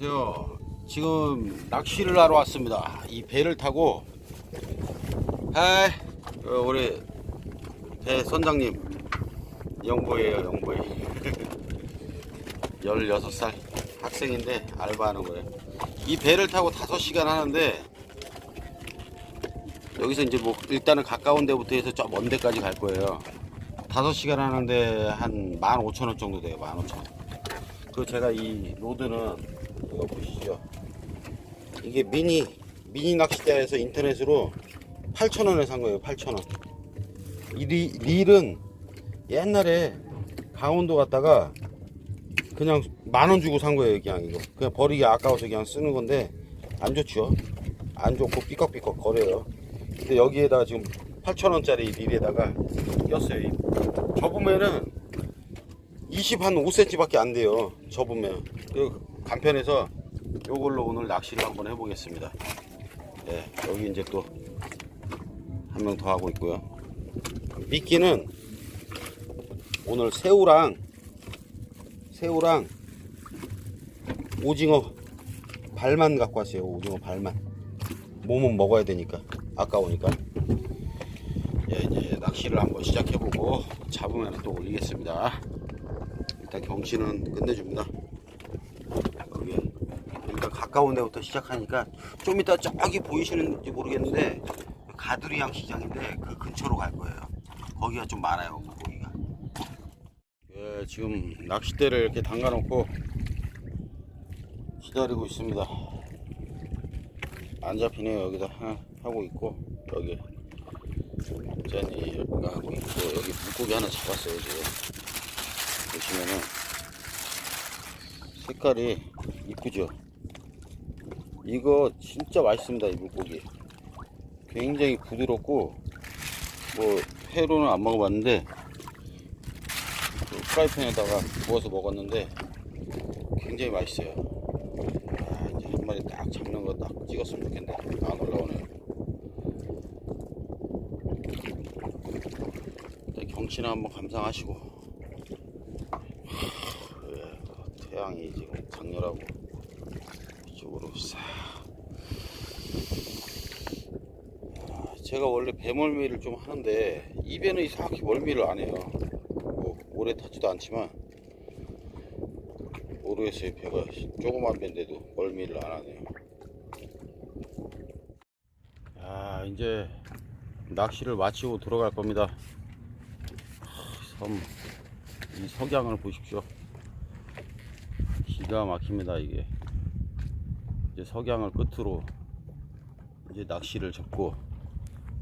안녕하세요. 지금 낚시를 하러 왔습니다. 이 배를 타고 하이 어, 우리 배 선장님 영보예요 영보이 16살 학생인데 알바하는 거예요. 이 배를 타고 5시간 하는데 여기서 이제 뭐 일단은 가까운 데부터 해서 저 먼 데까지 갈 거예요. 5시간 하는데 한 15,000원 정도 돼요. 15,000원. 그 제가 이 로드는 이거 보시죠. 이게 미니 미니 낚시대에서 인터넷으로 8,000원에 산 거예요. 8,000원. 이 리, 릴은 옛날에 강원도 갔다가 그냥 만 원 주고 산 거예요. 그냥 이거. 그냥 버리기 아까워서 그냥 쓰는 건데 안 좋죠. 안 좋고 삐걱삐걱 거려요. 근데 여기에다가 지금 8,000원짜리 릴에다가 꼈어요. 이- 접으면은 20 한 5cm밖에 안 돼요. 접으면. 그 간편해서 요걸로 오늘 낚시를 한번 해보겠습니다. 예, 여기 이제 또 한 명 더 하고 있고요. 미끼는 오늘 새우랑 새우랑 오징어 발만 갖고 왔어요. 오징어 발만. 몸은 먹어야 되니까 아까우니까. 예, 이제 낚시를 한번 시작해보고 잡으면 또 올리겠습니다. 일단 경치는 끝내줍니다. 가까운 데부터 시작하니까 좀 이따 저기 보이시는지 모르겠는데 가두리양 시장인데 그 근처로 갈 거예요. 거기가 좀 많아요. 거기가. 예, 지금 낚싯대를 이렇게 담가 놓고 기다리고 있습니다. 안 잡히네요. 여기다 하- 하고 있고 여기 제니가 하고 있고 여기 물고기 하나 잡았어요 지금. 보시면은 색깔이 이쁘죠 이거 진짜 맛있습니다 이 물고기. 굉장히 부드럽고 뭐 회로는 안 먹어봤는데 그 프라이팬에다가 구워서 먹었는데 굉장히 맛있어요. 아, 이제 한 마리 딱 잡는 거 딱 찍었으면 좋겠는데 안 올라오네요 경치나 한번 감상하시고. 예, 태양이 지금 강렬하고 이쪽으로 싹 아, 제가 원래 배멀미를 좀 하는데 이 배는 이상하게 멀미를 안 해요. 뭐 오래 타지도 않지만 모르겠어요. 배가 조그만 배인데도 멀미를 안 하네요. 야 이제 낚시를 마치고 들어갈 겁니다. 섬, 이 석양을 보십시오. 기가 막힙니다, 이게. 이제 석양을 끝으로 이제 낚시를 잡고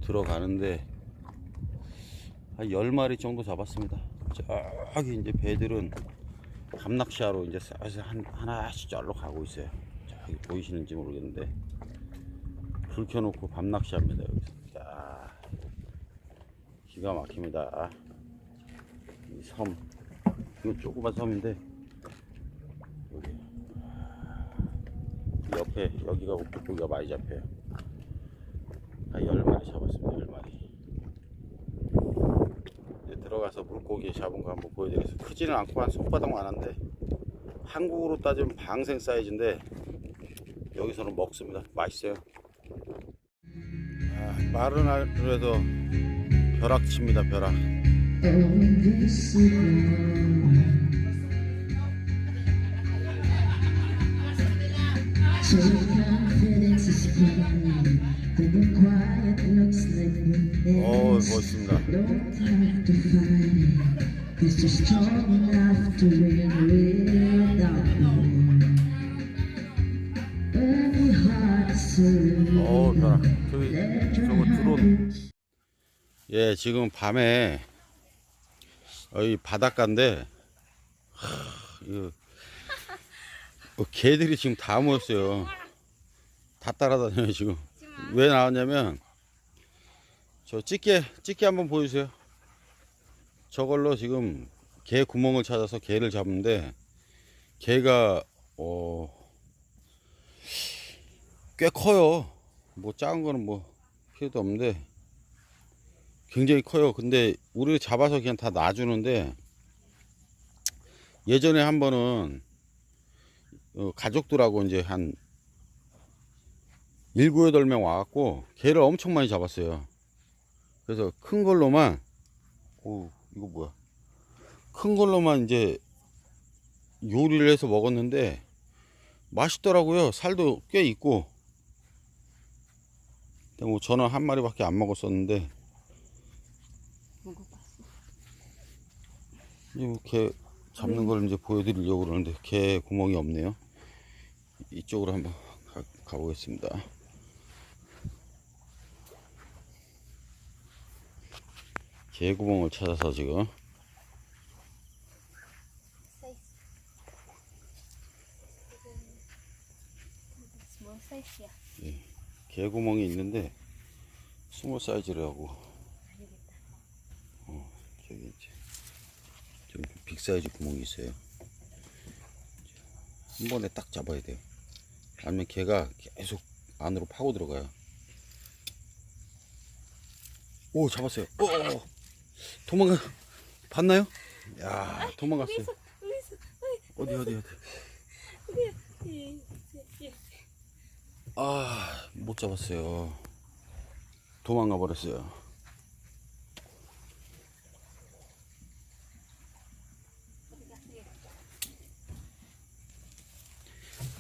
들어가는데 한 10마리 정도 잡았습니다. 저기 이제 배들은 감낚시하러 이제 싹 한, 하나씩 절로 가고 있어요. 저기 보이시는지 모르겠는데 불 켜놓고 밤낚시 합니다, 여기서. 자, 기가 막힙니다. 이 섬. 이거 조그만 섬인데 여기 이 옆에 여기가 물고기가 많이 잡혀요. 한 10마리 잡았습니다. 10마리. 이제 들어가서 물고기 잡은 거 한번 보여드리겠습니다. 크지는 않고 한 손바닥만 한데 한국으로 따지면 방생 사이즈인데 여기서는 먹습니다. 맛있어요. 아, 마른 하루에도 벼락칩니다. 벼락. Heart is 어. 벼락. 저기 저거 드론. 예 지금 밤에 여기 바닷가인데 하, 이거 어, 개들이 지금 다 모였어요. 다 따라다녀요 지금. 왜 나왔냐면 저 집게 집게 한번 보여주세요. 저걸로 지금 개 구멍을 찾아서 개를 잡는데 개가 어, 꽤 커요. 뭐 작은 거는 뭐 필요도 없는데 굉장히 커요. 근데 우리 잡아서 그냥 다 놔주는데 예전에 한 번은 어, 가족들하고 이제 한 일곱 여덟 명 와갖고 개를 엄청 많이 잡았어요. 그래서 큰 걸로만 오 이거 뭐야? 큰 걸로만 이제 요리를 해서 먹었는데 맛있더라고요. 살도 꽤 있고. 근데 뭐 저는 한 마리밖에 안 먹었었는데 이개 잡는 걸 이제 보여드리려고 그러는데 개 구멍이 없네요. 이쪽으로 한번 가, 가보겠습니다. 개 구멍을 찾아서 지금 Size. Small size ya. 개 구멍이 있는데 스몰 사이즈라고. 어, 저기 이제 좀 빅 사이즈 구멍이 있어요. 한 번에 딱 잡아야 돼요. 아니면 개가 계속 안으로 파고 들어가요. 오 잡았어요. 오. 도망가. 봤나요? 야 도망갔어요. 어디 어디 어디. 아, 못 잡았어요. 도망가 버렸어요.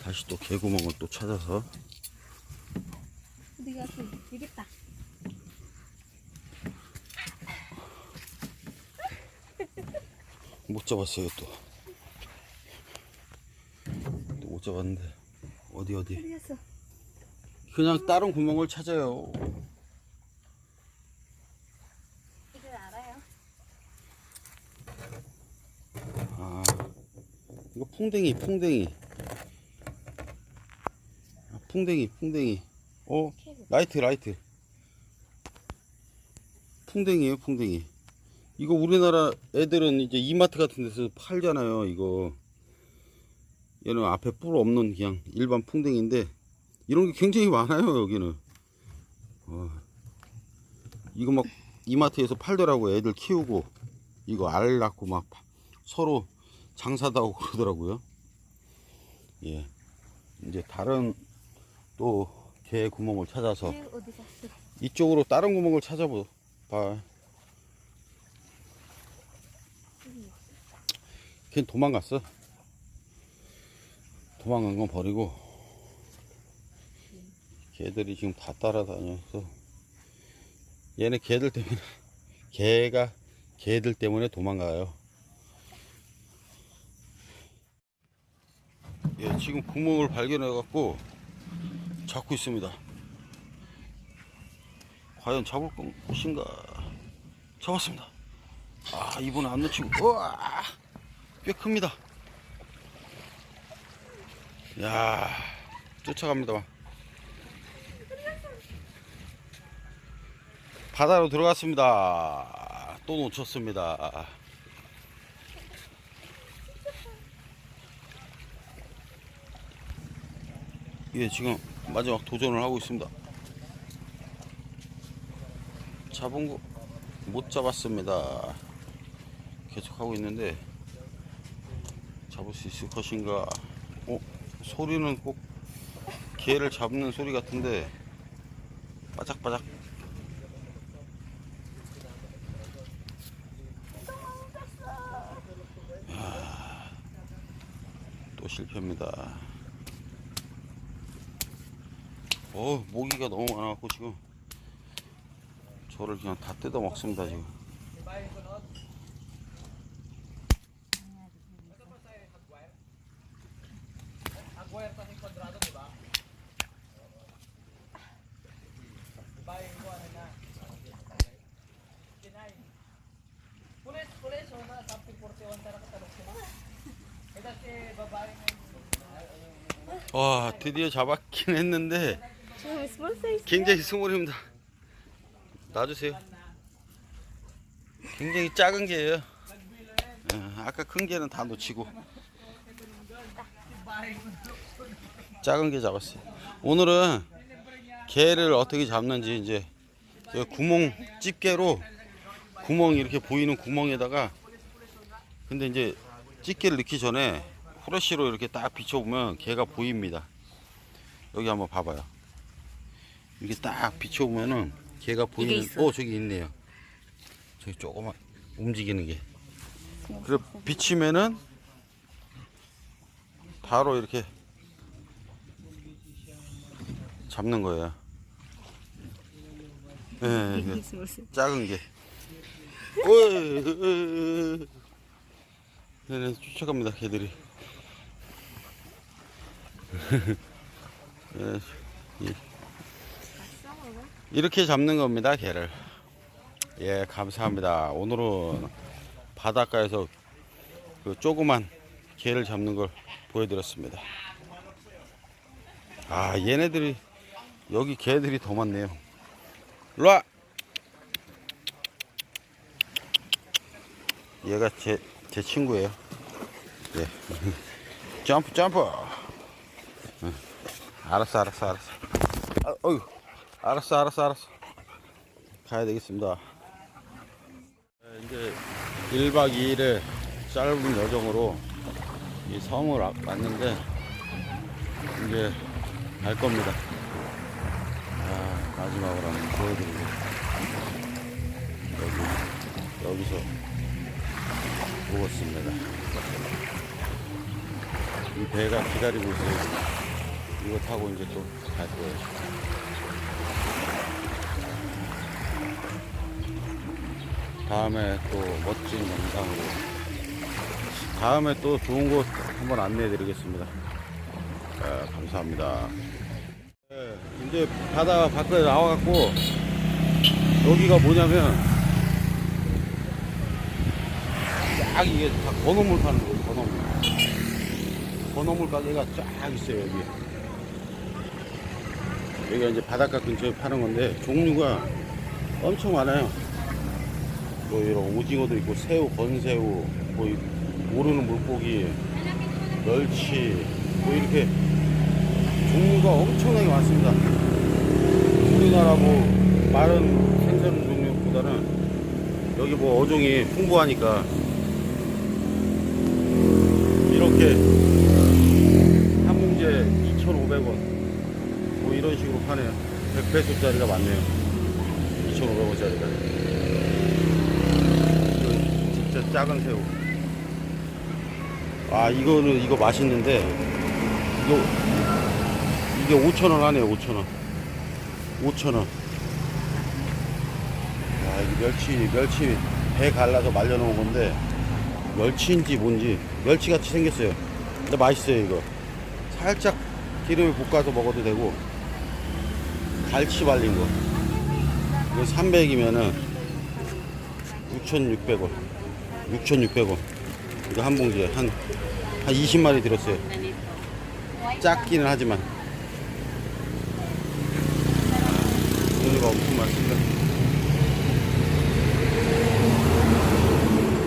다시 또 개구멍을 또 찾아서 kasi. Higit ta. 못 잡았어요 또. 또 못 잡았는데 어디 어디? Seryoso. 그냥 다른 구멍을 찾아요. Na 알아요. 아, 이거 풍뎅이, 풍뎅이. 아, 풍뎅이, 풍뎅이. 어, 라이트, 라이트. 풍뎅이에요, 풍뎅이. 이거 우리나라 애들은 이제 이마트 같은 데서 팔잖아요, 이거. 얘는 앞에 뿔 없는 그냥 일반 풍뎅이인데, 이런 게 굉장히 많아요, 여기는. 어, 이거 막 이마트에서 팔더라고, 애들 키우고. 이거 알 낳고 막 파- 서로 장사도 하고 그러더라고요. 예. 이제 다른 또 개 구멍을 찾아서? 이쪽으로 다른 구멍을 찾아봐. 봐. 걔 도망갔어. 도망간 건 버리고 개들이 지금 다 따라다녀서 얘네 개들 때문에 개가 개들 때문에 도망가요. 예, 지금 구멍을 발견해 갖고 잡고 있습니다. 과연 잡을 것인가? 잡았습니다. 아, 이번에 안 놓치고, 우와! 꽤 큽니다. 야 쫓아갑니다. 바다로 들어갔습니다. 또 놓쳤습니다. 예, 지금 마지막 도전을 하고 있습니다. 잡은 거 못 잡았습니다. 계속 하고 있는데 잡을 수 있을 것인가? 어, 소리는 꼭 개를 잡는 소리 같은데 바짝바짝. 야, 또 실패입니다. 어, 모기가 너무 많아갖고 지금 저를 그냥 다 뜯어 먹습니다 지금. Pulis, pulis, una, sabi 41 tara ka talok sila. Eh, kasi babae nga 와 드디어 잡았긴 했는데 굉장히 스몰입니다. 놔주세요. 굉장히 작은 개예요. 어, 아까 큰 개는 다 놓치고 작은 개 잡았어요. 오늘은 개를 어떻게 잡는지 이제 저 구멍 집게로 구멍 이렇게 보이는 구멍에다가 근데 이제 집게를 넣기 전에 프레쉬로 이렇게 딱 비춰보면 개가 보입니다. 여기 한번 봐봐요. 이렇게 딱 비춰보면은 개가 보이는. 있어. 어 저기 있네요. 저기 조그만 움직이는 게. 그래 비치면은 바로 이렇게 잡는 거예요. 예, 이게 작은 게. 어이, 얘네 쫓아갑니다, 개들이. 예, 이- 이렇게 잡는 겁니다, 개를. 예, 감사합니다. 오늘은 바닷가에서 그 조그만 개를 잡는 걸 보여드렸습니다. 아, 얘네들이, 여기 개들이 더 많네요. 일로와! 얘가 제, 제 친구예요. 예. 점프, 점프! 응. 알았어, 알았어, 알았어. 아, 어휴. 알았어, 알았어, 알았어. 가야 되겠습니다. 네, 이제 1박 2일의 짧은 여정으로 이 섬을 와- 왔는데, 이제 갈 겁니다. 아, 마지막으로 한번 보여드리고. 여기, 여기서 먹었습니다. 이 배가 기다리고 있어요. 이거 타고 이제 또 갈 거예요. 다음에 또 멋진 영상으로 다음에 또 좋은 곳 한번 안내해 드리겠습니다. 아, 감사합니다. 네, 이제 바다 밖에 나와갖고 여기가 뭐냐면 쫙 이게 다 건어물 파는 거예요, 건어물. 건어물 가게가 쫙 있어요, 여기. 여기가 이제 바닷가 근처에 파는 건데, 종류가 엄청 많아요. 뭐 이런 오징어도 있고, 새우, 건새우, 뭐, 이 모르는 물고기, 멸치, 뭐 이렇게 종류가 엄청나게 많습니다. 우리나라 뭐, 마른 생선 종류보다는 여기 뭐 어종이 풍부하니까 이렇게 한 봉지에 2,500원 뭐 이런 식으로 파네요 100페소짜리가 많네요. 2,500원짜리가 진짜 작은 새우. 아 이거는 이거 맛있는데 이거 이게 5,000원 하네요 5,000원. 5,000원. 아 이게 멸치 멸치 배 갈라서 말려놓은 건데 멸치인지 뭔지 멸치같이 생겼어요. 근데 맛있어요 이거. 살짝 기름에 볶아서 먹어도 되고 갈치 발린 거. 이거 300이면은 6,600원 6,600원. 이거 한 봉지에 한, 한 20마리 들었어요. 작기는 하지만. 종류가 엄청 많습니다